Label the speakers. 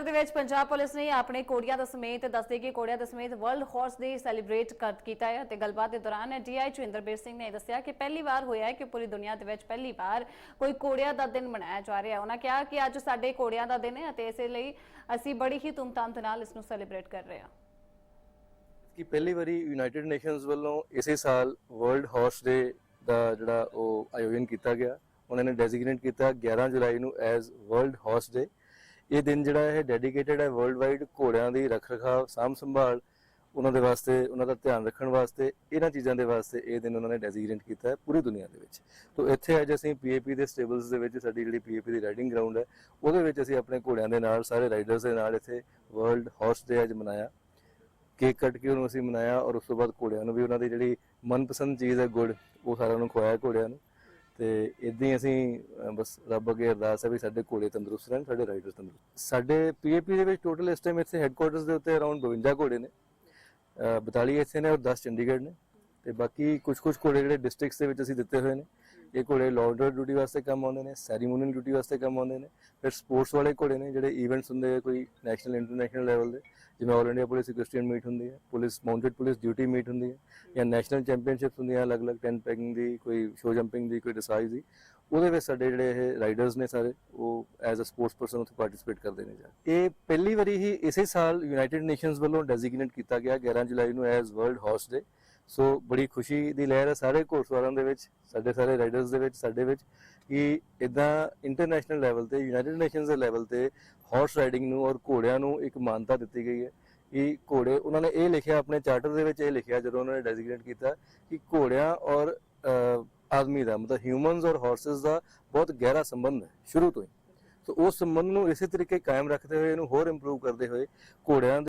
Speaker 1: ਜਲੰਧਰ ਦੇ ਵਿੱਚ ਪੰਜਾਬ ਪੁਲਿਸ ਨੇ ਆਪਣੇ ਕੋੜੀਆਂ ਦਾ ਸਮੇਤ ਦੱਸਦੇ ਕਿ ਕੋੜੀਆਂ ਦਾ ਸਮੇਤ ਵਰਲਡ ਹਾਰਸ ਡੇ ਸੈਲੀਬ੍ਰੇਟ ਕਰ ਕੀਤਾ ਹੈ ਤੇ ਗੱਲਬਾਤ ਦੇ ਦੌਰਾਨ ਡੀਆਈ ਚੁੰਦਰਬੀਰ ਸਿੰਘ ਨੇ ਦੱਸਿਆ ਕਿ ਪਹਿਲੀ ਵਾਰ ਹੋਇਆ ਹੈ ਕਿ ਪੂਰੀ ਦੁਨੀਆ ਦੇ ਵਿੱਚ ਪਹਿਲੀ ਵਾਰ ਕੋਈ ਕੋੜਿਆਂ ਦਾ ਦਿਨ ਮਨਾਇਆ ਜਾ ਰਿਹਾ ਹੈ। ਉਹਨਾਂ ਕਿਹਾ ਕਿ ਅੱਜ ਸਾਡੇ ਕੋੜਿਆਂ ਦਾ ਦਿਨ ਹੈ ਅਤੇ ਇਸੇ ਲਈ ਅਸੀਂ ਬੜੀ ਹੀ ਧੂਮਧਾਮ ਦੇ ਨਾਲ ਇਸ ਨੂੰ ਸੈਲੀਬ੍ਰੇਟ ਕਰ ਰਹੇ ਹਾਂ।
Speaker 2: ਕਿ ਪਹਿਲੀ ਵਾਰੀ ਯੂਨਾਈਟਿਡ ਨੇਸ਼ਨਸ ਵੱਲੋਂ ਇਸੇ ਸਾਲ ਵਰਲਡ ਹਾਰਸ ਡੇ ਦਾ ਜਿਹੜਾ ਉਹ ਆਯੋਜਨ ਕੀਤਾ ਗਿਆ। ਉਹਨਾਂ ਨੇ ਡੈਜ਼ਿਗਨੇਟ ਕੀਤਾ 11 ਜੁਲਾਈ ਨੂੰ ਐਜ਼ ਵਰਲਡ ਹਾਰਸ ਡੇ ਇਹ ਦਿਨ ਜਿਹੜਾ ਹੈ ਡੈਡੀਕੇਟਡ ਹੈ ਵਰਲਡ ਵਾਈਡ ਘੋੜਿਆਂ ਦੀ ਰੱਖ ਰਖਾਵ ਸਾਂਭ ਸੰਭਾਲ ਉਹਨਾਂ ਦੇ ਵਾਸਤੇ, ਉਹਨਾਂ ਦਾ ਧਿਆਨ ਰੱਖਣ ਵਾਸਤੇ, ਇਹਨਾਂ ਚੀਜ਼ਾਂ ਦੇ ਵਾਸਤੇ ਇਹ ਦਿਨ ਉਹਨਾਂ ਨੇ ਡੈਜ਼ਿਗਨੇਟ ਕੀਤਾ ਹੈ ਪੂਰੀ ਦੁਨੀਆ ਦੇ ਵਿੱਚ। ਤੋਂ ਇੱਥੇ ਅੱਜ ਅਸੀਂ ਪੀਏਪੀ ਦੇ ਸਟੇਬਲਸ ਦੇ ਵਿੱਚ ਸਾਡੀ ਜਿਹੜੀ ਪੀਏਪੀ ਦੀ ਰਾਈਡਿੰਗ ਗਰਾਊਂਡ ਹੈ, ਉਹਦੇ ਵਿੱਚ ਅਸੀਂ ਆਪਣੇ ਘੋੜਿਆਂ ਦੇ ਨਾਲ, ਸਾਰੇ ਰਾਈਡਰਸ ਦੇ ਨਾਲ ਇੱਥੇ ਵਰਲਡ ਹਾਰਸ ਡੇ ਅੱਜ ਮਨਾਇਆ। ਕੇਕ ਕੱਟ ਕੇ ਉਹਨੂੰ ਅਸੀਂ ਮਨਾਇਆ ਔਰ ਉਸ ਤੋਂ ਬਾਅਦ ਘੋੜਿਆਂ ਨੂੰ ਵੀ ਉਹਨਾਂ ਦੀ ਜਿਹੜੀ ਮਨਪਸੰਦ ਚੀਜ਼ ਹੈ ਗੁੜ, ਉਹ ਸਾਰਿਆਂ ਨੂੰ ਖਵਾਇਆ ਘੋੜਿਆਂ ਨੂੰ। ਤੇ ਇਦਾਂ ਹੀ ਅਸੀਂ ਬਸ ਰੱਬ ਅੱਗੇ ਅਰਦਾਸ ਹੈ ਵੀ ਸਾਡੇ ਘੋੜੇ ਤੰਦਰੁਸਤ ਰਹਿਣ ਸਾਡੇ ਰਾਈਡਰ ਤੰਦਰੁਸਤ ਸਾਡੇ ਪੀਏਪੀ ਦੇ ਵਿੱਚ ਟੋਟਲ ਇਸ ਟਾਈਮ ਇੱਥੇ ਹੈੱਡਕੁਆਟਰਸ ਦੇ ਉੱਤੇ ਅਰਾਊਂਡ 52 ਘੋੜੇ ਨੇ। ਅਹ, 42 ਇੱਥੇ ਨੇ ਔਰ 10 ਚੰਡੀਗੜ੍ਹ ਨੇ। ਤੇ ਬਾਕੀ ਕੁਝ ਕੁਝ ਘੋੜੇ ਜਿਹੜੇ ਡਿਸਟ੍ਰਿਕਟਸ ਦੇ ਵਿੱਚ ਅਸੀਂ ਦਿੱਤੇ ਹੋਏ ਨੇ। ਇਹ ਘੋੜੇ ਲਾਉਂਡਰ ਡਿਊਟੀ ਵਾਸਤੇ ਕੰਮ ਆਉਂਦੇ ਨੇ ਸੈਰੀਮੋਨੀਅਲ ਡਿਊਟੀ ਵਾਸਤੇ ਕੰਮ ਆਉਂਦੇ ਨੇ, ਫਿਰ ਸਪੋਰਟਸ ਵਾਲੇ ਘੋੜੇ ਨੇ ਜਿਹੜੇ ਇਵੈਂਟਸ ਹੁੰਦੇ ਆ ਕੋਈ ਨੈਸ਼ਨਲ ਇੰਟਰਨੈਸ਼ਨਲ ਲੈਵਲ ਦੇ, ਜਿਵੇਂ all India police equestrian meet ਹੁੰਦੀ ਹੈ police mounted police duty meet ਹੁੰਦੀ ਹੈ, ਜਾਂ ਨੈਸ਼ਨਲ ਚੈਂਪੀਅਨਸ਼ਿਪਸ ਹੁੰਦੀਆਂ, ਅਲੱਗ-ਅਲੱਗ 10 ਪੈਕਿੰਗ ਦੀ, ਕੋਈ ਸ਼ੋ ਜੰਪਿੰਗ ਦੀ, ਕੋਈ ਡਿਸਾਈਜ਼ ਦੀ, ਉਹਦੇ ਵਿੱਚ ਸਾਡੇ ਜਿਹੜੇ ਇਹ ਰਾਈਡਰਸ ਨੇ ਸਾਰੇ, ਉਹ ਐਜ਼ ਅ ਸਪੋਰਟਸ ਪਰਸਨ ਉੱਥੇ ਪਾਰਟਿਸਿਪੇਟ ਕਰਦੇ ਨੇ ਜਾ ਇਹ ਪਹਿਲੀ ਵਾਰੀ ਹੀ ਇਸੇ ਸਾਲ ਯੂਨਾਈਟਿਡ ਨੇਸ਼ਨਸ ਵੱਲੋਂ ਡੈਜ਼ਿਗਨੇਟ ਕੀਤਾ ਗਿਆ 11 ਜੁਲਾਈ ਨੂੰ as world horse day so ਬੜੀ ਖੁਸ਼ੀ ਦੀ ਲਹਿਰ ਹੈ ਸਾਰੇ ਘੋੜਸਵਾਰਾਂ ਦੇ ਵਿੱਚ, ਸਾਡੇ ਸਾਰੇ ਰਾਈਡਰਸ ਦੇ ਵਿੱਚ, ਸਾਡੇ ਵਿੱਚ ਕਿ ਇਦਾਂ ਇੰਟਰਨੈਸ਼ਨਲ ਲੈਵਲ ਤੇ ਯੂਨਾਈਟਿਡ ਨੇਸ਼ਨਸ ਦੇ ਲੈਵਲ ਤੇ ਹਾਰਸ ਰਾਈਡਿੰਗ ਨੂੰ ਔਰ ਘੋੜਿਆਂ ਨੂੰ ਇੱਕ ਮਾਨਤਾ ਦਿੱਤੀ ਗਈ ਹੈ ਕਿ ਘੋੜੇ, ਉਹਨਾਂ ਨੇ ਇਹ ਲਿਖਿਆ, ਆਪਣੇ ਚਾਰਟਰ ਦੇ ਵਿੱਚ ਇਹ ਲਿਖਿਆ ਜਦੋਂ ਉਹਨਾਂ ਨੇ ਡੈਜ਼ਿਗਨੇਟ ਕੀਤਾ ਕਿ ਘੋੜਿਆਂ ਔਰ ਆਦਮੀ ਦਾ, ਮਤਲਬ ਹਿਊਮਨਸ ਔਰ ਹਾਰਸਸ ਦਾ ਬਹੁਤ ਗਹਿਰਾ ਸੰਬੰਧ ਹੈ, ਸ਼ੁਰੂ ਤੋਂ ਹੀ। ਸੋ ਉਸ ਸੰਬੰਧ ਨੂੰ ਇਸੇ ਤਰੀਕੇ ਕਾਇਮ ਰੱਖਦੇ ਹੋਏ, ਇਹਨੂੰ ਹੋਰ ਇੰਪਰੂਵ ਕਰਦੇ ਹੋਏ ਘੋੜਿਆਂ